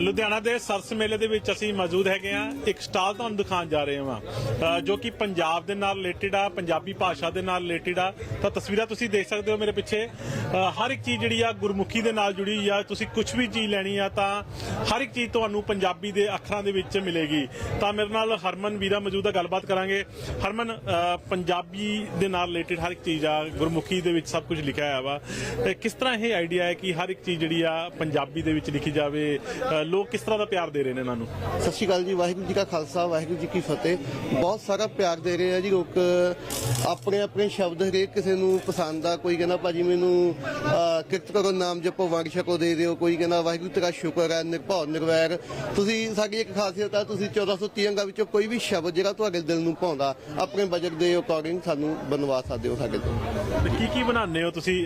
ਲੁਧਿਆਣਾ ਦੇ ਸਰਸ ਮੇਲੇ ਦੇ ਵਿੱਚ ਅਸੀਂ ਮੌਜੂਦ ਹੈਗੇ ਆ ਇੱਕ ਸਟਾਲ ਤੁਹਾਨੂੰ ਦਿਖਾਉਣ ਜਾ ਰਹੇ ਹਾਂ। ਜੋ ਕਿ ਪੰਜਾਬ ਦੇ ਨਾਲ ਰਿਲੇਟਡ ਆ, ਪੰਜਾਬੀ ਭਾਸ਼ਾ ਦੇ ਨਾਲ ਰਿਲੇਟਡ ਆ। ਤਾਂ ਤਸਵੀਰਾਂ ਤੁਸੀਂ ਦੇਖ ਸਕਦੇ ਹੋ ਮੇਰੇ ਪਿੱਛੇ। ਹਰ ਇੱਕ ਚੀਜ਼ ਜਿਹੜੀ ਆ ਗੁਰਮੁਖੀ ਦੇ ਨਾਲ ਜੁੜੀ ਹੋਈ ਆ। ਤੁਸੀਂ ਕੁਝ ਵੀ ਚੀਜ਼ ਲੈਣੀ ਆ ਤਾਂ ਹਰ ਇੱਕ ਚੀਜ਼ ਤੁਹਾਨੂੰ ਪੰਜਾਬੀ ਦੇ ਅੱਖਰਾਂ ਦੇ ਵਿੱਚ ਮਿਲੇਗੀ। ਤਾਂ ਮੇਰੇ ਨਾਲ ਹਰਮਨ ਵੀਰਾ ਮੌਜੂਦ ਆ, ਗੱਲਬਾਤ ਕਰਾਂਗੇ। ਹਰਮਨ ਪੰਜਾਬੀ ਦੇ ਨਾਲ ਰਿਲੇਟਡ ਹਰ ਇੱਕ ਚੀਜ਼ ਆ, ਗੁਰਮੁਖੀ ਦੇ ਵਿੱਚ ਸਭ ਕੁਝ ਲਿਖਿਆ ਹੋਇਆ ਵਾ। ਤੇ ਕਿਸ ਤਰ੍ਹਾਂ ਇਹ ਆਈਡੀਆ ਹੈ ਕਿ ਹਰ ਇੱਕ ਚੀਜ਼ ਜਿਹੜੀ ਆ ਪੰਜਾਬੀ ਦੇ ਵਿੱਚ ਲਿਖੀ ਜਾਵੇ? ਲੋਕ ਕਿਸ ਤਰ੍ਹਾਂ ਦਾ ਪਿਆਰ ਦੇ ਰਹੇ ਨੇ ਇਹਨਾਂ ਨੂੰ? ਸਤਿ ਸ਼੍ਰੀ ਅਕਾਲ ਜੀ, ਵਾਹਿਗੁਰੂ ਜੀ ਕਾ ਖਾਲਸਾ, ਵਾਹਿਗੁਰੂ ਜੀ ਕੀ ਫਤਿਹ। ਬਹੁਤ ਸਾਰਾ ਪਿਆਰ ਦੇ ਰਹੇ ਆ ਜੀ ਲੋਕ। ਆਪਣੇ ਆਪਣੇ ਸ਼ਬਦ ਹਰੇਕ ਕਿਸੇ ਨੂੰ ਪਸੰਦ ਆ, ਕੋਈ ਕਹਿੰਦਾ ਭਾਜੀ ਮੈਨੂੰ ਕਿਰਤ ਕਰੋ ਨਾਮ ਜਪੋ ਵੰਡ ਛਕੋ ਦੇ ਦਿਓ ਕੋਈ ਕਹਿੰਦਾ ਵਾਹਿਗੁਰੂ ਤੇਰਾ ਸ਼ੁਕਰ ਹੈ ਨਿਰਭਉ ਨਿਰਵੈਰ। ਤੁਸੀਂ ਸਾਡੀ ਇੱਕ ਖਾਸੀਅਤ ਆ ਤੁਸੀਂ 1430 ਅੰਗਾਂ ਵਿੱਚੋਂ ਕੋਈ ਵੀ ਸ਼ਬਦ ਜਿਹੜਾ ਤੁਹਾਡੇ ਦਿਲ ਨੂੰ ਭਾਉਂਦਾ ਆਪਣੇ ਬਜਟ ਦੇ ਅਕੋਰਡਿੰਗ ਸਾਨੂੰ ਬਣਵਾ ਸਕਦੇ ਹੋ ਸਾਡੇ ਤੋਂ। ਤੇ ਕੀ ਕੀ ਬਣਾਉਂਦੇ ਹੋ ਤੁਸੀਂ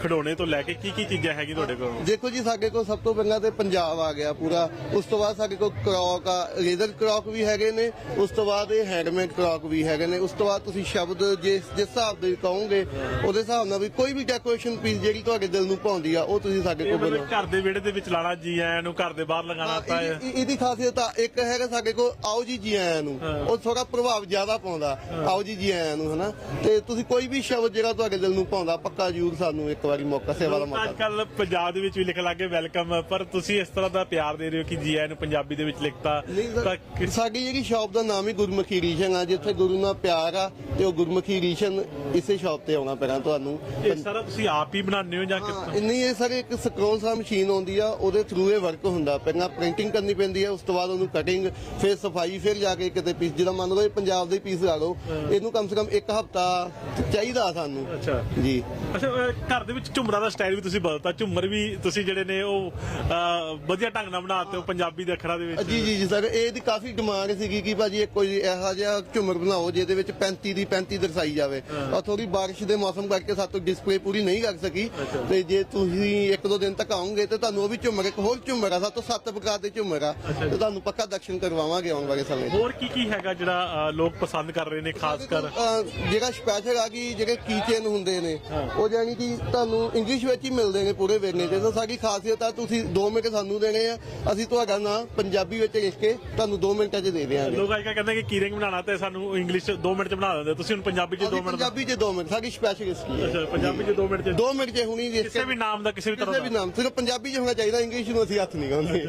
ਖਿਡੌਣੇ ਤੋਂ ਲੈ ਕੇ ਕੀ ਕੀ ਚੀਜ਼ਾਂ ਹੈਗੀ ਤੁਹਾਡੇ ਕੋਲ? ਦੇਖੋ ਜੀ ਸਾਡੇ ਕੋਲ ਸਭ ਤੋਂ ਪਹਿਲਾਂ ਤੇ ਪੰਜਾਬ ਆ ਗਿਆ ਪੂਰਾ। ਉਸ ਤੋਂ ਬਾਅਦ ਸਾਡੇ ਕੋਲ ਕ੍ਰੌਕ ਆ ਲੇਜ਼ਰ ਕ੍ਰੌਕ ਵੀ ਹੈਗੇ ਨੇ ਉਸ ਤੋਂ ਬਾਅਦ ਇਹ ਹੈਂਡਮੇਡ ਕ੍ਰੌਕ ਵੀ ਹੈਗੇ ਨੇ। ਉਸ ਤੋਂ ਬਾਅਦ ਤੁਸੀਂ ਸ਼ਬਦ ਜਿਸ ਜਿਸ ਹਿਸਾਬ ਦੇ ਕਹੋਗੇ ਉਹਦੇ ਹਿਸਾਬ ਨਾਲ ਵੀ ਕੋਈ ਵੀ ਡੈਕੋਰੇਸ਼ਨ ਪੀਸ ਜਿਹੜੀ ਤੁਹਾਡੇ ਦਿਲ ਨੂੰ ਭਾਉਂਦੀ ਆ ਉਹ ਤੁਸੀਂ ਸਾਡੇ ਕੋਲ ਬਣਵਾ ਘਰ ਦੇ ਵਿਹੜੇ ਦੇ ਵਿੱਚ ਲਾਣਾ ਜੀ ਆਇਆਂ ਨੂੰ ਘਰ ਦੇ ਬਾਹਰ ਲਗਾਉਣਾ ਤਾਂ ਇਹ- ਇਹ- ਇਹਦੀ ਖਾਸੀਅਤ ਆ ਇੱਕ ਹੈਗਾ ਸਾਡੇ ਕੋਲ ਆਓ ਜੀ ਜੀ ਆਇਆਂ ਨੂੰ। ਉਹ ਥੋੜਾ ਪ੍ਰਭਾਵ ਜ਼ਿਆਦਾ ਪਾਉਂਦਾ ਆਓ ਜੀ ਜੀ ਆਇਆਂ ਨੂੰ ਹਨਾ? ਤੇ ਤੁਸੀਂ ਕੋਈ ਵੀ ਸ਼ਬਦ ਜਿਹੜਾ ਤੁਹਾਡੇ ਦਿਲ ਨੂੰ ਭਾਉਂਦਾ ਪੱਕਾ ਜ਼ਰੂਰ ਸਾਨੂੰ ਇੱਕ ਵਾਰੀ ਮੌਕਾ ਸੇਵਾ ਦਾ ਅੱਜ ਮੌਕਾ। ਕੱਲ ਪੰਜਾਬ ਦੇ ਵਿੱਚ ਵੀ ਲਿਖਣ ਲੱਗੇ ਵੈਲਕਮ ਪਰ ਤੁਸੀਂ ਇਸ ਤਰ੍ਹਾਂ ਦਾ ਪਿਆਰ ਦੇ ਰਹੇ ਹੋ ਕਿ ਜੀ ਆਇਆਂ ਨੂੰ ਪੰਜਾਬੀ ਦੇ ਵਿੱਚ ਲਿਖਤਾ ਨਹੀਂ ਸਰ, ਸਾਡੀ ਜਿਹੜੀ ਸ਼ਾਪ ਦਾ ਨਾਮ ਹੀ ਗੁਰਮੁਖੀ ਰੀਸ਼ਨ ਆ ਜਿੱਥੇ ਗੁਰੂ ਨਾਲ ਪਿਆਰ ਆ ਤੇ ਉਹ ਗੁਰਮੁਖੀ ਰੀਸ਼ਨ ਇਸੇ ਸ਼ਾਪ ਤੇ ਆਉਣਾ ਪੈਣਾ ਤੁਹਾਨੂੰ। ਇਹ ਸਾਰਾ ਤੁਸੀਂ ਆਪ ਹੀ ਬਣਾਉਂਦੇ ਹੋ ਜਾਂ ਨਹੀਂ ਇਹ ਸਾਰੇ ਇੱਕ ਸਕਰੋਲ ਸਾ ਮਸ਼ੀਨ ਆਉਂਦੀ ਆ ਉਹਦੇ ਥਰੂ ਇਹ ਵਰਕ ਹੁੰਦਾ। ਪਹਿਲਾਂ ਪ੍ਰਿੰਟਿੰਗ ਕਰਨੀ ਪੈਂਦੀ ਆ ਉਸ ਤੋਂ ਬਾਅਦ ਉਹਨੂੰ ਕਟਿੰਗ ਫਿਰ ਸਫ਼ਾਈ ਫਿਰ ਜਾ ਕੇ ਕਿਤੇ ਪੀਸ ਜਿਹੜਾ ਮੰਨ ਲਓ ਇਹ ਪੰਜਾਬ ਦੇ ਪੀਸ ਲਾ ਲਓ ਇਹਨੂੰ ਕਮ ਸੇ ਕਮ ਇੱਕ ਹਫਤਾ ਚਾਹੀਦਾ ਸਾਨੂੰ। ਅੱਛਾ। ਜੀ। ਅੱਛਾ ਅਹ ਘਰ ਦੇ ਵਿੱਚ ਝੁੰਮਰਾਂ ਦਾ ਸਟਾਈਲ ਵੀ ਤੁਸੀਂ ਬਦਲਤਾ। ਝੁੰਮਰ ਵੀ ਤੁਸੀਂ ਜਿਹੜੇ ਨੇ ਉਹ ਅਹ, ਵਧੀਆ ਢੰਗ ਨਾਲ ਬਣਾਤੇ ਹੋ ਪੰਜਾਬੀ ਦੇ ਅੱਖਰਾਂ ਦੇ ਵਿੱਚ। ਜੀ ਜੀ ਜੀ ਸਰ ਇਹਦੀ ਕਾਫੀ ਡਿਮਾਂਡ ਸੀਗੀ ਕਿ ਭਾਜੀ ਇੱਕ ਕੋਈ ਇਹੋ ਜਿਹਾ ਝੁੰਮਰ ਬਣਾਓ ਜਿਹਦੇ ਵਿੱਚ 35 ਦੀ 35 ਦਰਸਾਈ ਜਾਵੇ। ਔਰ ਥੋੜੀ ਬਾਰਿਸ਼ ਦੇ ਮੌਸਮ ਕਰਕੇ ਸਾਤੋਂ ਡਿਸਪਲੇ ਪੂਰੀ ਨਹੀਂ ਕਰ ਸਕੀ। ਤੇ ਜੇ ਤੁਸੀਂ ਇੱਕ ਦੋ ਦਿਨ ਤੱਕ ਆਉਂਗੇ ਤੇ ਤੁਹਾਨੂੰ ਉਹ ਵੀ ਝੁੰਮਰ ਇੱਕ ਹੋਰ ਝੁੰਮਰ ਆ ਸਾਤੋਂ ਸੱਤ ਪ੍ਰਕਾਰ ਦੇ ਝੁੰਮਰ ਆ। ਤੇ ਤੁਹਾਨੂੰ ਪੱਕਾ ਦਰਸ਼ਨ ਕਰਵਾਵਾਂਗੇ ਆਉਣ ਵਾਲੇ ਸਮੇਂ 'ਚ। ਹੋਰ ਕੀ ਕੀ ਹੈਗਾ ਜਿਹੜਾ ਲੋਕ ਪਸੰਦ ਕਰ ਰਹੇ ਨੇ ਖਾਸ ਕਰ? ਅਹ ਜਿਹੜਾ ਸਪੈਸ਼ਲ ਆ ਕਿ ਜਿਹੜੇ ਕੀਚੇਨ ਹੁੰਦੇ ਨੇ ਉਹ ਜਾਨੀ ਕਿ ਤੁਹਾਨੂੰ ਇੰਗਲਿਸ਼ ਵਿੱਚ ਹੀ ਮਿਲਦੇ ਨੇ ਪੂਰੇ ਵੇਰਨੇ ਤੇ ਤਾਂ ਸਾਡੀ ਖਾਸੀਅਤ ਆ ਤੁਸੀਂ 2 ਮਿੰਟ ਸਾਨੂੰ ਦੇਣੇ ਆ। ਅਸੀਂ ਤੁਹਾਡਾ ਨਾਂ ਪੰਜਾਬੀ ਵਿੱਚ ਲਿਖ ਕੇ ਤੁਹਾਨੂੰ 2 ਮਿੰਟਾਂ 'ਚ ਦੇ ਦੇਵਾਂਗੇ ਲੋਕ ਅੱਜ ਕੱਲ੍ਹ ਕਹਿੰਦੇ ਕਿ ਕੀਰਿੰਗ ਬਣਾਉਣਾ ਤੇ ਸਾਨੂੰ ਇੰਗਲਿਸ਼ 'ਚ 2 ਮਿੰਟ 'ਚ ਬਣਾ ਦਿੰਦੇ। ਤੁਸੀਂ ਹੁਣ ਪੰਜਾਬੀ 'ਚ 2 ਅਸੀਂ ਮਿੰਟ ਪੰਜਾਬੀ 'ਚ 2 ਮਿੰਟ ਸਾਡੀ ਸਪੈਸ਼ਲਿਸਟ ਕੀ ਹੈ। ਅੱਛਾ ਪੰਜਾਬੀ 'ਚ 2 ਮਿੰਟ 'ਚ। 2 ਮਿੰਟ 'ਚ ਹੁਣੀ ਲਿਖ ਕਿਸੇ ਵੀ ਨਾਮ ਦਾ ਕਿਸੇ ਵੀ ਤਰ੍ਹਾਂ ਕਿਸੇ ਵੀ ਦਾ। ਨਾਮ ਸਿਰਫ ਪੰਜਾਬੀ 'ਚ ਹੋਣਾ ਚਾਹੀਦਾ ਇੰਗਲਿਸ਼ ਨੂੰ ਅਸੀਂ ਹੱਥ ਨਹੀਂ ਗਾਉਂਦੇ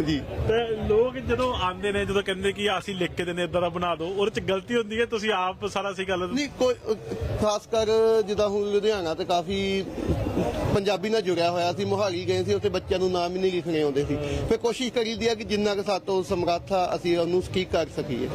ਜੀ। ਤੇ ਲੋਕ ਜਦੋਂ ਆਉਂਦੇ ਨੇ ਜਦੋਂ ਕਹਿੰਦੇ ਕਿ ਅਸੀਂ ਲਿਖ ਕੇ ਦਿੰਦੇ ਇਦਾਂ ਦਾ ਬਣਾ ਦਿਓ ਉਹਦੇ 'ਚ ਗਲਤੀ ਹੁੰਦੀ ਹੈ ਤੁਸੀਂ ਆਪ ਸਾਰਾ ਸੀ ਗੱਲ ਨਹੀਂ ਕੋਈ ਖਾਸ ਕਰ ਜਿੱਦਾਂ ਹੁਣ ਲੁਧਿਆਣਾ ਤੇ ਕਾਫੀ ਪੰਜਾਬੀ ਨਾਲ ਜੁੜਿਆ ਹੋਇਆ ਸੀ ਮੋਹਾਲੀ ਗਏ ਸੀ ਉੱਥੇ ਬੱਚਿਆਂ ਨੂੰ ਨਾਮ ਹੀ ਨਹੀਂ ਲਿਖਣੇ ਆਉਂਦੇ ਸੀ। ਫਿਰ ਕੋਸ਼ਿਸ਼ ਕਰੀਦੀ ਆ ਕਿ ਜਿੰਨਾ ਕੁ ਸਾਤੋਂ ਸਮਰੱਥ ਆ ਅਸੀਂ ਉਹਨੂੰ ਠੀਕ ਕਰ ਸਕੀਏ।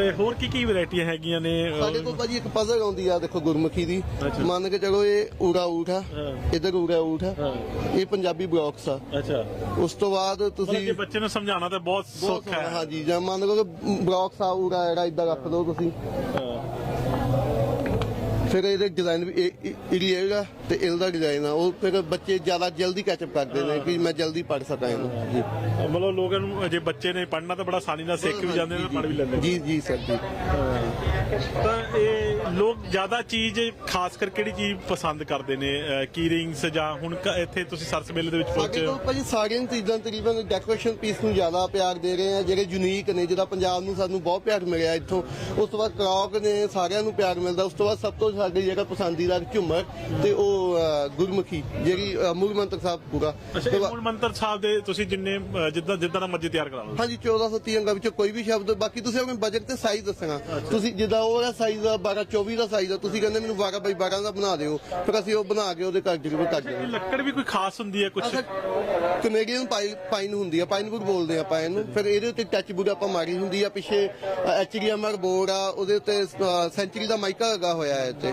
ਤੇ ਹੋਰ ਕੀ ਕੀ ਵੈਰਾਈਟੀਆਂ ਹੈਗੀਆਂ ਨੇ ਸਾਡੇ ਕੋਲ ਭਾਜੀ ਇੱਕ ਪਜ਼ਲ ਆਉਂਦੀ ਆ ਦੇਖੋ ਗੁਰਮੁਖੀ ਦੀ ਅੱਛਾ। ਮੰਨ ਕੇ ਚਲੋ ਇਹ ਊੜਾ ਊਠ ਆ ਹਾਂ। ਇਧਰ ਊੜਾ ਊਠ ਆ ਹਾਂ। ਇਹ ਪੰਜਾਬੀ ਬਲੌਕਸ ਆ ਅੱਛਾ ਉਸ ਤੋਂ ਬਾਅਦ ਮਤਲਬ ਤੁਸੀਂ ਕਿ ਬੱਚੇ ਨੂੰ ਸਮਝਾਉਣਾ ਤਾਂ ਬਹੁਤ ਬਹੁਤ ਸੌਖਾ ਹੈ ਹਾਂਜੀ ਜਾਂ ਮੰਨ ਲਓ ਕਿ ਬਲੌਕਸ ਆ ਊੜਾ ਜਿਹੜਾ ਇਦਾਂ ਰੱਖ ਦਿਓ ਤੁਸੀਂ ਹਾਂ। ਫਿਰ ਇਹਦੇ ਡਿਜ਼ਾਈਨ ਵੀ ਇਹ- ਇਹ- ਇਹਦੀ ਤੇ ਇਹਦਾ ਡਿਜ਼ਾਈਨ ਆ ਉਹ ਫਿਰ ਬੱਚੇ ਜ਼ਿਆਦਾ ਜਲਦੀ ਕੈਚਅਪ ਕਰਦੇ ਨੇ ਕਿ ਮੈਂ ਜਲਦੀ ਪੜ੍ਹ ਸਕਾਂ ਇਹਨੂੰ। ਜੀ। ਮਤਲਬ ਲੋਕਾਂ ਨੂੰ ਜੇ ਬੱਚੇ ਨੇ ਪੜ੍ਹਨਾ ਤਾਂ ਬੜਾ ਆਸਾਨੀ ਨਾਲ ਸਿੱਖ ਵੀ ਜਾਂਦੇ ਨੇ ਪੜ੍ਹ ਵੀ ਲੈਂਦੇ ਜੀ ਜੀ ਸਰ ਜੀ। ਤਾਂ ਇਹ ਲੋਕ ਜ਼ਿਆਦਾ ਚੀਜ਼ ਖਾਸ ਕਰ ਕਿਹੜੀ ਚੀਜ਼ ਪਸੰਦ ਕਰਦੇ ਨੇ? ਕੀ ਰਿੰਗਸ ਜਾਂ ਹੁਣ ਇੱਥੇ ਤੁਸੀਂ ਸਰਸ ਮੇਲੇ ਦੇ ਵਿੱਚ ਪਹੁੰਚੇ ਹੋ? ਭਾਜੀ ਸਾਰੀਆਂ ਚੀਜ਼ਾਂ ਤਕਰੀਬਨ ਡੈਕੋਰੇਸ਼ਨ ਪੀਸ ਨੂੰ ਜ਼ਿਆਦਾ ਪਿਆਰ ਦੇ ਰਹੇ ਆ ਜਿਹੜੇ ਯੂਨੀਕ ਨੇ ਜਿਹਦਾ ਪੰਜਾਬ ਨੂੰ ਸਾਨੂੰ ਬਹੁਤ ਪਿਆਰ ਮਿਲਿਆ ਇੱਥੋਂ। ਉਸ ਤੋਂ ਬਾਅਦ ਕ੍ਰੌਕ ਨੇ ਸਾਰਿਆਂ ਨੂੰ ਪਿਆਰ ਮਿਲਦਾ। ਉਸ ਤੋਂ ਬਾਅਦ ਸਭ ਤੋਂ ਸਾਡੀ ਜਿਹੜਾ ਪਸੰਦੀਦਾ ਝੁੰਮਰ ਤੇ ਉਹ ਗੁਰਮੁਖੀ ਜਿਹੜੀ ਮੂਲ ਮੰਤਰ ਸਾਹਿਬ ਪੂਰਾ। ਮੂਲ ਮੰਤਰ ਸਾਹਿਬ ਦੇ ਤੁਸੀਂ ਜਿੰਨੇ ਜਿੱਦਾਂ ਜਿੱਦਾਂ ਦਾ ਮਰਜ਼ੀ ਤਿਆਰ ਕਰਾ ਲਓ। ਹਾਂਜੀ 1430 ਅੰਗਾਂ ਵਿੱਚੋਂ ਕੋਈ ਵੀ ਸ਼ਬਦ ਬਾਕੀ ਤੁਸੀਂ ਆਪਣੇ ਬਜਟ ਤੇ ਸਾਈਜ਼ ਦੱਸਣਾ। ਤੁਸੀਂ ਜਿੱਦਾਂ ਉਹਦਾ ਸਾਈਜ਼ ਆ 12 24 ਦਾ ਸਾਈਜ਼ ਆ ਤੁਸੀਂ ਕਹਿੰਦੇ ਮੈਨੂੰ 12 ਬਾਈ 12 ਦਾ ਬਣਾ ਦਿਓ। ਫਿਰ ਅਸੀਂ ਉਹ ਬਣਾ ਕੇ ਉਹਦੇ ਕਰ ਡਿਲੀਵਰ ਕਰ ਇਹ ਦਿੰਦੇ ਲੱਕੜ ਵੀ ਕੋਈ ਖਾਸ ਹੁੰਦੀ ਹੈ ਕੁਝ ਕੈਨੇਡੀਅਨ ਪਾਈਨ ਹੁੰਦੀ ਆ ਪਾਈਨ ਵੁੱਡ ਬੋਲਦੇ ਆ ਆਪਾਂ ਇਹਨੂੰ। ਫਿਰ ਇਹਦੇ ਉੱਤੇ ਟੱਚ ਵੁੱਡ ਆਪਾਂ ਮਾਰੀ ਹੁੰਦੀ ਆ ਪਿੱਛੇ ਐਚਡੀਐਮਆਰ ਬੋਰਡ ਆ ਉਹਦੇ ਉੱਤੇ ਸੈਂਚਰੀ ਦਾ ਮਾਈਕਾ ਲੱਗਾ ਹੋਇਆ ਹੈ ਇੱਥੇ।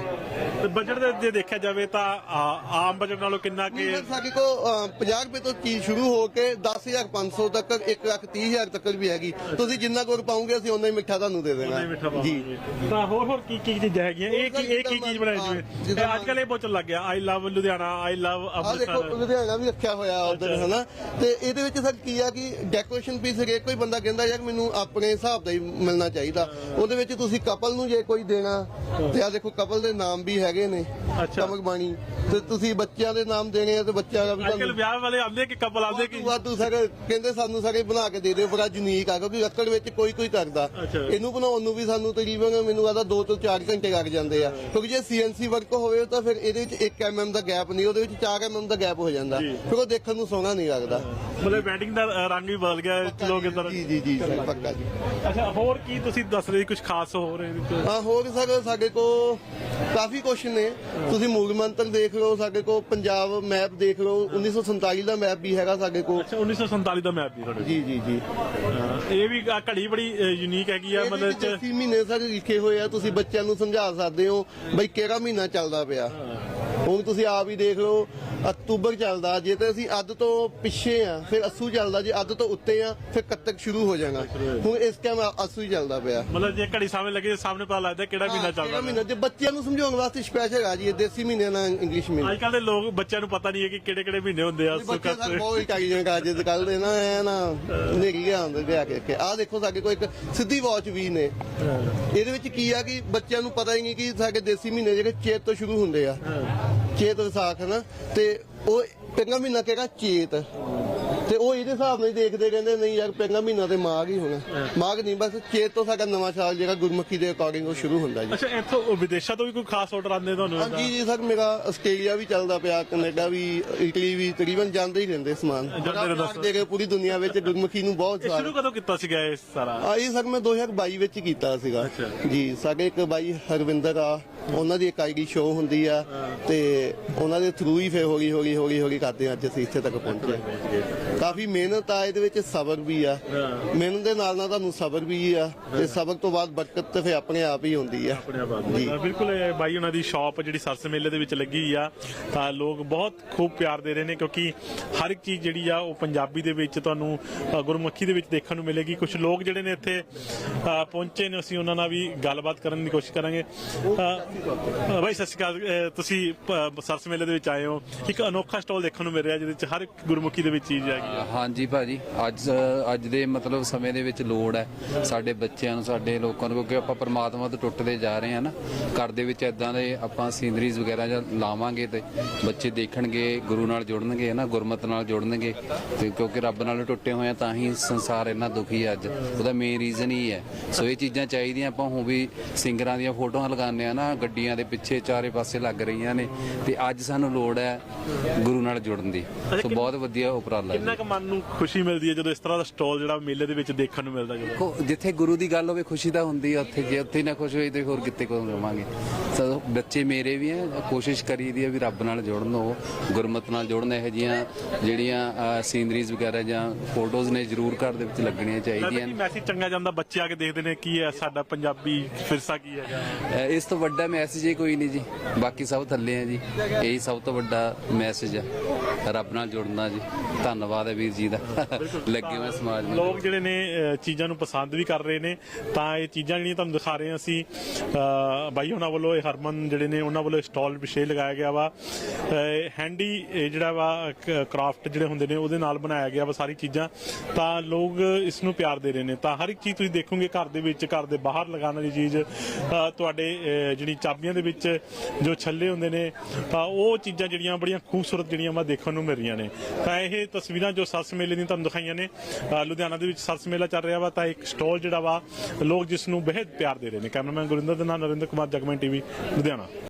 ਬਜਟ ਦੇ ਜੇ ਦੇਖਿਆ ਜਾਵੇ ਤਾਂ ਆ- ਆਮ ਬਜਟ ਨਾਲੋਂ ਕਿੰਨਾ ਕਿ ਸਾਡੇ ਕੋ 50 ਰੁਪਏ ਤੋਂ ਚੀਜ਼ ਸ਼ੁਰੂ ਹੋ ਕੇ 10500 ਤੱਕ 1 ਲੱਖ 30 ਹਜ਼ਾਰ ਤੱਕ ਵੀ ਹੈਗੀ। ਤੁਸੀਂ ਜਿੰਨਾ ਕੋਲ ਪਾਉਂਗੇ ਅਸੀਂ ਉਨਾ ਹੀ ਮਿੱਠਾ ਤੁਹਾਨੂੰ ਦੇ ਨਹੀਂ ਦੇਣਾ ਮਿੱਠਾ ਪਾਵਾਂਗੇ। ਤਾਂ ਹੋਰ ਹੋਰ ਕੀ ਕੀ ਚੀਜ਼ਾਂ ਹੈਗੀਆਂ। ਇਹ ਕੀ ਇਹ ਕੀ ਚੀਜ਼ ਬਣਾਈ ਜਿਵੇਂ ਜਿੱਦਾਂ- ਅੱਜ ਕੱਲ ਇਹ ਬਹੁਤ ਚੱਲ ਲੱਗ ਗਿਆ। I love Ludhiana I love ਆ ਦੇਖੋ ਅੰਮ੍ਰਿਤਸਰ। ਲੁਧਿਆਣਾ ਵੀ ਰੱਖਿਆ ਹੋਇਆ ਉਧਰ। ਹਨਾ? ਤੇ ਇਹਦੇ ਵਿੱਚ ਸਰ ਕੀ ਆ ਕਿ ਡੈਕੋਰੇਸ਼ਨ ਪੀਸ ਹਰੇਕ ਕੋਈ ਬੰਦਾ ਕਹਿੰਦਾ ਯਾਰ ਮੈਨੂੰ ਆਪਣੇ ਹਿਸਾਬ ਦਾ ਹੀ ਮਿਲਣਾ ਚਾਹੀਦਾ। ਉਹਦੇ ਵਿੱਚ ਤੁਸੀਂ ਕਪਲ ਨੂੰ ਜੇ ਕੋਈ ਦੇਣਾ ਤੇ ਆ ਦੇਖੋ ਕਪਲ ਦੇ ਨਾਮ ਵੀ ਹੈਗੇ ਨੇ। ਚਮਕ ਬਾਣੀ। ਤੇ ਤੁਸੀਂ ਬੱਚਿਆਂ ਦੇ ਨਾਮ ਦੇਣੇ ਆ ਤੇ ਬੱਚਿਆਂ ਦਾ ਵੀ ਅੱਜ ਕੱਲ ਤੁਹਾਨੂੰ ਵਿਆਹ ਵਾਲੇ ਆਉਂਦੇ ਕਿ ਕਪਲ ਆਉਂਦੇ ਕਿ ਵਾਧੂ ਸਰ ਕਹਿੰਦੇ ਸਾਨੂੰ ਸਾਰੇ ਬਣਾ ਕੇ ਦੇ ਦਿਓ ਬੜਾ ਯੂਨੀਕ ਆ ਕਿਉਂਕਿ ਲੱਕੜ ਵਿੱਚ ਕੋਈ ਕੋਈ ਕਰਦਾ। ਅੱਛਾ। ਇਹਨੂੰ ਬਣਾਉਣ ਨੂੰ ਵੀ ਸਾਨੂੰ ਤਕਰੀਬਨ ਮੈਨੂੰ ਲੱਗਦਾ 2 ਤੋਂ 4 ਘੰਟੇ ਲੱਗ ਜਾਂਦੇ ਆ। ਕਿਉਂਕਿ ਜੇ ਸੀਐਨਸੀ ਵਰਕ ਹੋਵੇ ਤਾਂ ਫਿਰ ਇਹਦੇ ਵਿੱਚ 1 ਐਮਐਮ ਦਾ ਗੈਪ ਨਹੀਂ ਉਹਦੇ ਵਿੱਚ 4 ਐਮਐਮ ਦਾ ਗੈਪ ਹੋ ਜਾਂਦਾ। ਜੀ। ਫਿਰ ਉਹ ਦੇਖਣ ਨੂੰ ਸੋਹਣਾ ਨਹੀਂ ਲੱਗਦਾ। ਮਤਲਬ ਵੈਡਿੰਗ ਦਾ ਅ, ਰੰਗ ਵੀ ਬਦਲ ਗਿਆ ਲੋਕ ਇਧਰ ਜੀ ਜੀ ਜੀ ਪੱਕਾ ਜੀ। ਅੱਛਾ ਹੋਰ ਕੀ ਤੁਸੀਂ ਦੱਸ ਰਹੇ ਕੁਝ ਖਾਸ ਇਹਦੇ ਵਿੱਚ? ਹਾਂ ਹੋਰ ਸਰ ਸਾਡੇ ਕੋ ਕਾਫੀ ਕੁਐਸਚਨ ਨੇ। ਤੁਸੀਂ ਮੂਲ ਮੰਤਰ ਦੇਖ ਲਓ ਸਾਡੇ ਕੋ ਪੰਜਾਬ ਮੈਪ ਦੇਖ ਲਓ 1947 ਦਾ ਮੈਪ ਵੀ ਹੈਗਾ ਸਾਡੇ ਕੋ ਅੱਛਾ 1947 ਦਾ ਮੈਪ ਵੀ ਤੁਹਾਡੇ ਜੀ ਜੀ ਜੀ। ਕੋਲ। ਇਹ ਵੀ ਆ ਘੜੀ ਬੜੀ ਯੂਨੀਕ ਹੈਗੀ ਆ ਮਤਲਬ ਚ ਮਤਲਬ ਮਹੀਨੇ ਸਾਰੇ ਲਿਖੇ ਹੋਏ ਆ ਤੁਸੀਂ ਬੱਚਿਆਂ ਨੂੰ ਸਮਝਾ ਸਕਦੇ ਹੋ ਬਈ ਕਿਹੜਾ ਮਹੀਨਾ ਚੱਲਦਾ ਪਿਆ। ਹੁਣ ਤੁਸੀਂ ਆਪ ਹੀ ਦੇਖ ਲਓ ਅਕਤੂਬਰ ਚੱਲਦਾ ਜੇ ਤੇ ਅਸੀਂ ਅੱਧ ਤੋਂ ਪਿੱਛੇ ਆ ਫਿਰ ਅਸੂ ਚੱਲਦਾ ਜੇ ਅੱਧ ਤੋਂ ਉੱਤੇ ਆ ਫਿਰ ਕੱਤਕ ਸ਼ੁਰੂ ਹੋ ਜਾਣਾ। ਹੁਣ ਇਸ ਟਾਈਮ ਅਸੂ ਹੀ ਚੱਲਦਾ ਪਿਆ। ਮਤਲਬ ਜੇ ਘੜੀ ਸਾਹਮਣੇ ਲੱਗੇ ਸਾਹਮਣੇ ਪਤਾ ਲੱਗਦਾ ਕਿਹੜਾ ਮਹੀਨਾ ਚੱਲਦਾ ਕਿਹੜਾ ਮਹੀਨਾ ਜੇ ਬੱਚਿਆਂ ਨੂੰ ਸਮਝਾਉਣ ਵਾਸਤੇ ਸਪੈਸ਼ਲ ਆ ਜੀ ਇਹ ਦੇਸੀ ਮਹੀਨੇ ਨਾਲ ਇੰਗਲਿਸ਼ ਮਹੀਨੇ। ਅੱਜ ਕੱਲ ਦੇ ਲੋਕ ਬੱਚਿਆਂ ਨੂੰ ਪਤਾ ਨਹੀਂ ਹੈ ਕਿ ਕਿਹੜੇ ਕਿਹੜੇ ਮਹੀਨੇ ਹੁੰਦੇ ਆ ਬੱਚੇ ਸਰ ਬਹੁਤ ਇੰਟੈਲੀਜੈਂਟ ਆ ਅੱਜ ਕੱਲ ਦੇ ਨਾ ਐ ਨਾ ਨੇਰੀ ਆਉਂਦੇ ਲਿਆ ਕੇ ਆ ਦੇਖੋ ਸਾਡੇ ਕੋਲ ਇੱਕ ਸਿੱਧੀ ਵਾਚ ਵੀ ਨੇ। ਇਹਦੇ ਵਿੱਚ ਕੀ ਆ ਕਿ ਬੱਚਿਆਂ ਨੂੰ ਪਤਾ ਹੀ ਨਹੀਂ ਕਿ ਸਾਡੇ ਦੇਸੀ ਮਹੀਨੇ ਜਿਹੜੇ ਚੇਤ ਤੋਂ ਸ਼ੁਰੂ ਹੁੰਦੇ ਆ। ਚੇਤ ਵਿਸਾਖ ਨਾ ਤੇ ਉਹ ਪਹਿਲਾ ਮਹੀਨਾ ਕਿਹੜਾ? ਚੇਤ। ਤੇ ਉਹ ਇਹਦੇ ਹਿਸਾਬ ਨਾਲ ਹੀ ਦੇਖਦੇ ਕਹਿੰਦੇ ਨਹੀਂ ਯਾਰ ਪਹਿਲਾ ਮਹੀਨਾ ਤੇ ਮਾਘ ਹੀ ਹੋਣਾ। ਮਾਘ ਨਹੀਂ ਬਸ ਚੇਤ ਤੋਂ ਸਾਡਾ ਨਵਾਂ ਸਾਲ ਜਿਹੜਾ ਗੁਰਮੁਖੀ ਦੇ ਅਕੋਰਡਿੰਗ ਉਹ ਸ਼ੁਰੂ ਹੁੰਦਾ ਜੀ। ਅੱਛਾ ਇੱਥੋਂ ਵਿਦੇਸ਼ਾਂ ਤੋਂ ਵੀ ਕੋਈ ਖਾਸ ਆਰਡਰ ਆਉਂਦੇ ਤੁਹਾਨੂੰ ਹਾਂਜੀ ਜੀ ਸਰ ਮੇਰਾ ਆਸਟ੍ਰੇਲੀਆ ਵੀ ਚੱਲਦਾ ਪਿਆ ਕੈਨੇਡਾ ਵੀ ਇਟਲੀ ਵੀ ਤਕਰੀਬਨ ਜਾਂਦੇ ਹੀ ਰਹਿੰਦੇ ਸਮਾਨ। ਜਾਂਦੇ ਦੇ ਕੇ ਪੂਰੀ ਦੁਨੀਆ ਵਿੱਚ ਗੁਰਮੁਖੀ ਨੂੰ ਬਹੁਤ ਸਾਰਾ ਸ਼ੁਰੂ ਕਦੋਂ ਕੀਤਾ ਸੀਗਾ ਇਹ ਸਾਰਾ? ਆ ਇਹ ਸਰ ਮੈਂ 2022 ਵਿੱਚ ਹੀ ਕੀਤਾ ਸੀਗਾ। ਜੀ ਸਾਡੇ ਇੱਕ ਬਾਈ ਹਰਵਿੰਦਰ ਆ ਉਹਨਾਂ ਦੀ ਇੱਕ ਆਈਡੀ ਸ਼ੋਅ ਹੁੰਦੀ ਆ ਤੇ ਉਹਨਾਂ ਦੇ ਥਰੂ ਹੀ ਫੇ ਹੌਲੀ ਹੌਲੀ ਹੌਲੀ ਹੌਲੀ ਕਰਦੇ ਆ ਅੱਜ ਅਸੀਂ ਇੱਥੇ ਤੱਕ ਪਹੁੰਚੇ। ਕਾਫੀ ਮਿਹਨਤ ਆ ਇਹਦੇ ਵਿੱਚ ਸਬਰ ਵੀ ਆ। ਮਿਹਨਤ ਦੇ ਨਾਲ ਨਾਲ ਤੁਹਾਨੂੰ ਸਬਰ ਵੀ ਆ ਤੇ ਸਬਰ ਤੋਂ ਬਾਅਦ ਬਰਕਤ ਤੇ ਫੇ ਆਪਣੇ ਆਪ ਹੀ ਹੁੰਦੀ ਆ। ਆਪਣੇ ਆਪ ਜੀ। ਬਿਲਕੁਲ ਇਹ ਬਾਈ ਉਹਨਾਂ ਦੀ ਸ਼ਾਪ ਜਿਹੜੀ ਸਰਸ ਮੇਲੇ ਦੇ ਵਿੱਚ ਲੱਗੀ ਹੋਈ ਆ ਤਾਂ ਲੋਕ ਬਹੁਤ ਖੂਬ ਪਿਆਰ ਦੇ ਰਹੇ ਨੇ ਕਿਉਂਕਿ ਹਰ ਇੱਕ ਚੀਜ਼ ਜਿਹੜੀ ਆ ਉਹ ਪੰਜਾਬੀ ਦੇ ਵਿੱਚ ਤੁਹਾਨੂੰ ਗੁਰਮੁਖੀ ਦੇ ਵਿੱਚ ਦੇਖਣ ਨੂੰ ਮਿਲੇਗੀ। ਕੁਝ ਲੋਕ ਜਿਹੜੇ ਨੇ ਇੱਥੇ ਪਹੁੰਚੇ ਨੇ ਅਸੀਂ ਉਹਨਾਂ ਨਾਲ ਵੀ ਗੱਲਬਾਤ ਕਰਨ ਦੀ ਕੋਸ਼ਿਸ਼ ਕਰਾਂਗੇ। ਬਾਈ ਸਤਿ ਸ਼੍ਰੀ ਅਕਾਲ। ਤੁਸੀਂ ਸਰਸ ਮੇਲੇ ਦੇ ਵਿੱਚ ਆਏ ਹੋ। ਇੱਕ ਅਨੋਖਾ ਸਟਾਲ ਦੇਖਣ ਨੂੰ ਮਿਲ ਰਿਹਾ ਜਿਹਦੇ ਵਿੱਚ ਹਰ ਇੱਕ ਗੁਰਮੁਖੀ ਦੇ ਵਿੱਚ ਚੀਜ਼ ਹੈਗੀ। ਆ ਹਾਂਜੀ ਭਾਜੀ ਅੱਜ ਅੱਜ ਦੇ ਮਤਲਬ ਸਮੇਂ ਦੇ ਵਿੱਚ ਲੋੜ ਹੈ ਸਾਡੇ ਬੱਚਿਆਂ ਨੂੰ ਸਾਡੇ ਲੋਕਾਂ ਨੂੰ ਕਿਉਂਕਿ ਆਪਾਂ ਪਰਮਾਤਮਾ ਤੋਂ ਟੁੱਟਦੇ ਜਾ ਰਹੇ ਹਾਂ ਨਾ। ਘਰ ਦੇ ਵਿੱਚ ਇਦਾਂ ਦੇ ਆਪਾਂ ਸੀਨਰੀਜ਼ ਵਗੈਰਾ ਜਾਂ ਲਾਵਾਂਗੇ ਤੇ ਬੱਚੇ ਦੇਖਣਗੇ ਗੁਰੂ ਨਾਲ ਜੁੜਨਗੇ ਨਾ ਗੁਰਮਤ ਨਾਲ ਜੁੜਨਗੇ ਤੇ ਕਿਉਂਕਿ ਰੱਬ ਨਾਲ ਟੁੱਟੇ ਹੋਏ ਆ ਤਾਂ ਹੀ ਸੰਸਾਰ ਇੰਨਾ ਦੁਖੀ ਹੈ ਅੱਜ। ਉਹਦਾ ਮੇਨ ਰੀਜ਼ਨ ਹੀ ਹੈ। ਸੋ ਇਹ ਚੀਜ਼ਾਂ ਚਾਹੀਦੀਆਂ ਆਪਾਂ ਹੁਣ ਵੀ ਸਿੰਗਰਾਂ ਦੀਆਂ ਫੋਟੋਆਂ ਲਗਾਉਂਦੇ ਆ ਨਾ ਗੱਡੀਆਂ ਦੇ ਪਿੱਛੇ ਚਾਰੇ ਪਾਸੇ ਲੱਗ ਰਹੀਆਂ ਨੇ ਤੇ ਅੱਜ ਸਾਨੂੰ ਲੋੜ ਹੈ ਗੁਰੂ ਨਾਲ ਜੁੜਨ ਦੀ। ਸੋ ਬਹੁਤ ਵਧੀਆ ਉਪਰਾਲਾ ਕਿੰਨਾ ਕੁ ਮਨ ਨੂੰ ਖੁਸ਼ੀ ਮਿਲਦੀ ਹੈ ਜਦੋਂ ਇਸ ਤਰ੍ਹਾਂ ਦਾ ਸਟਾਲ ਜਿਹੜਾ ਮੇਲੇ ਦੇ ਵਿੱਚ ਦੇਖਣ ਨੂੰ ਮਿਲਦਾ ਜਦੋਂ। ਕੋ ਜਿੱਥੇ ਗੁਰੂ ਦੀ ਗੱਲ ਹੋਵੇ ਖੁਸ਼ੀ ਤਾਂ ਹੁੰਦੀ ਹੈ ਉੱਥੇ ਜੇ ਉੱਥੇ ਨਾ ਖੁਸ਼ ਹੋਈ ਤੇ ਹੋਰ ਕਿੱਥੇ ਕੋਲ ਰਵਾਂਗੇ ਸੋ ਬੱਚੇ ਮੇਰੇ ਵੀ ਆ ਕੋਸ਼ਿਸ਼ ਕਰੀਦੀ ਹੈ ਵੀ ਰੱਬ ਨਾਲ ਜੁੜਨ ਉਹ ਗੁਰਮਤ ਨਾਲ ਜੁੜਨ ਇਹੋ ਜੀਆਂ ਜਿਹੜੀਆਂ ਸੀਨਰੀਜ਼ ਵਗੈਰਾ ਜਾਂ ਫੋਟੋਜ਼ ਨੇ ਜ਼ਰੂਰ ਘਰ ਦੇ ਵਿੱਚ ਲੱਗਣੀਆਂ ਲੱਗਦਾ ਚਾਹੀਦੀਆਂ ਕਿ ਮੈਸੇਜ ਚੰਗਾ ਜਾਂਦਾ ਬੱਚੇ ਆ ਕੇ ਦੇਖਦੇ ਨੇ ਕੀ ਹੈ ਸਾਡਾ ਪੰਜਾਬੀ ਫਿਰਸਾ ਕੀ ਹੈਗਾ ਇਸ ਤੋਂ ਵੱਡਾ ਮੈਸੇਜ ਹੀ ਕੋਈ ਨਹੀਂ ਜੀ। ਬਾਕੀ ਸਭ ਥੱਲੇ ਆ ਜੀ। ਇਹੀ ਸਭ ਤੋਂ ਵੱਡਾ ਮੈਸੇਜ ਆ ਰੱਬ ਨਾਲ ਜੁੜਨਾ ਜੀ। ਧੰਨਵਾਦ ਹੈ ਵੀਰ ਜੀ ਦਾ ਲੱਗੇ ਹੋਏ ਸਮਾਜ ਨੂੰ। ਲੋਕ ਜਿਹੜੇ ਨੇ ਅਹ, ਚੀਜ਼ਾਂ ਨੂੰ ਪਸੰਦ ਵੀ ਕਰ ਰਹੇ ਨੇ ਤਾਂ ਇਹ ਚੀਜ਼ਾਂ ਜਿਹੜੀਆਂ ਤੁਹਾਨੂੰ ਦਿਖਾ ਰਹੇ ਹਾਂ ਅਸੀਂ ਅਹ, ਬਾਈ ਉਹਨਾਂ ਵੱਲੋਂ ਇਹ ਹਰਮਨ ਜਿਹੜੇ ਨੇ ਉਹਨਾਂ ਵੱਲੋਂ ਸਟਾਲ ਵਿਸ਼ੇਸ਼ ਲਗਾਇਆ ਗਿਆ ਵਾ। ਹੈਂਡੀ ਜਿਹੜਾ ਵਾ ਕਰਾਫਟ ਜਿਹੜੇ ਹੁੰਦੇ ਨੇ ਉਹਦੇ ਨਾਲ ਬਣਾਇਆ ਗਿਆ ਵਾ ਸਾਰੀ ਚੀਜ਼ਾਂ। ਤਾਂ ਲੋਕ ਇਸ ਨੂੰ ਪਿਆਰ ਦੇ ਰਹੇ ਨੇ। ਤਾਂ ਹਰ ਇੱਕ ਚੀਜ਼ ਤੁਸੀਂ ਦੇਖੋਗੇ ਘਰ ਦੇ ਵਿੱਚ ਘਰ ਦੇ ਬਾਹਰ ਲਗਾਉਣ ਵਾਲੀ ਚੀਜ਼ ਅਹ, ਤੁਹਾਡੇ ਅਹ, ਜਿਹੜੀ ਚਾਬੀਆਂ ਦੇ ਵਿੱਚ ਜੋ ਛੱਲੇ ਹੁੰਦੇ ਨੇ ਤਾਂ ਉਹ ਚੀਜ਼ਾਂ ਜਿਹੜੀਆਂ ਬੜੀਆਂ ਖੂਬਸੂਰਤ ਜਿਹੜੀਆਂ ਵਾ ਦੇਖਣ ਨੂੰ ਮਿਲ ਰਹੀਆਂ ਨੇ। ਤਾਂ ਇਹ ਤਸਵੀਰਾਂ ਜੋ ਸਰਸ ਮੇਲੇ ਦੀਆਂ ਤੁਹਾਨੂੰ ਦਿਖਾਈਆਂ ਨੇ ਅਹ, ਲੁਧਿਆਣਾ ਦੇ ਵਿੱਚ ਸਰਸ ਮੇਲਾ ਚੱਲ ਰਿਹਾ ਵਾ ਤਾਂ ਇੱਕ ਸਟਾਲ ਜਿਹੜਾ ਵਾ ਲੋਕ ਜਿਸ ਨੂੰ ਬੇहद ਪਿਆਰ ਦੇ ਰਹੇ ਨੇ। ਕੈਮਰਾਮੈਨ ਗੁਰਿੰਦਰ ਦੇ ਨਾਲ ਨਰਿੰਦਰ ਕੁਮਾਰ ਜਗਮਨ ਟੀਵੀ ਲੁਧਿਆਣਾ।